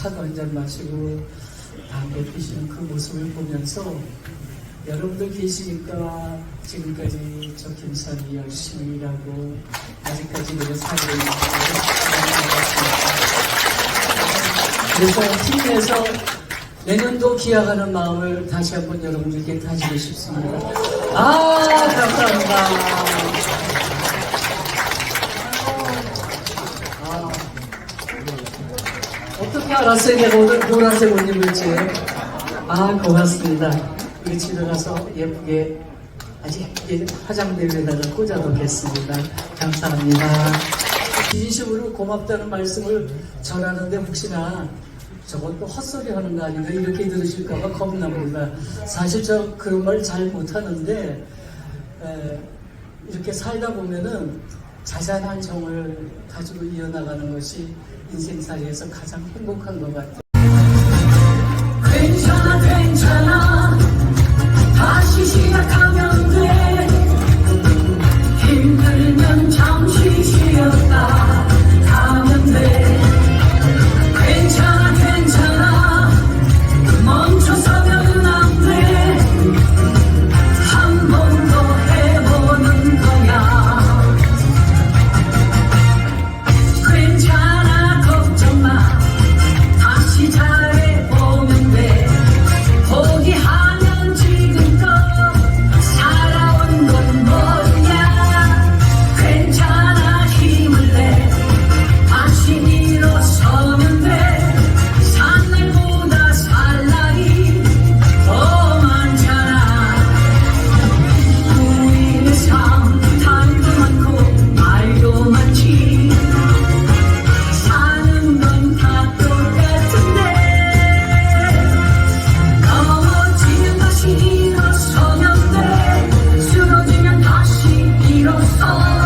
차도 한잔 마시고 담배 피시는 그 모습을 보면서 여러분들 계시니까 지금까지 저 김선이 열심히 일하고 아직까지 내가 살고 있는 그래서 팀에서 내년도 기약하는 마음을 다시 한번 여러분들께 다지고 싶습니다. 아, 감사합니다. 아, 오늘 노란색 옷 입을지. 아, 고맙습니다. 우리 집에 가서 예쁘게, 아주 예쁘게 화장대에다가 꽂아놓겠습니다. 감사합니다. 진심으로 고맙다는 말씀을 전하는데 혹시나 또 헛소리 하는 거 아닌가 이렇게 들으실까봐 겁납니다. 사실 저 그런 말 잘 못하는데 에, 이렇게 살다 보면은 자잘한 정을 가지고 이어나가는 것이 인생살이에서 가장 행복한 것 같아요. Oh.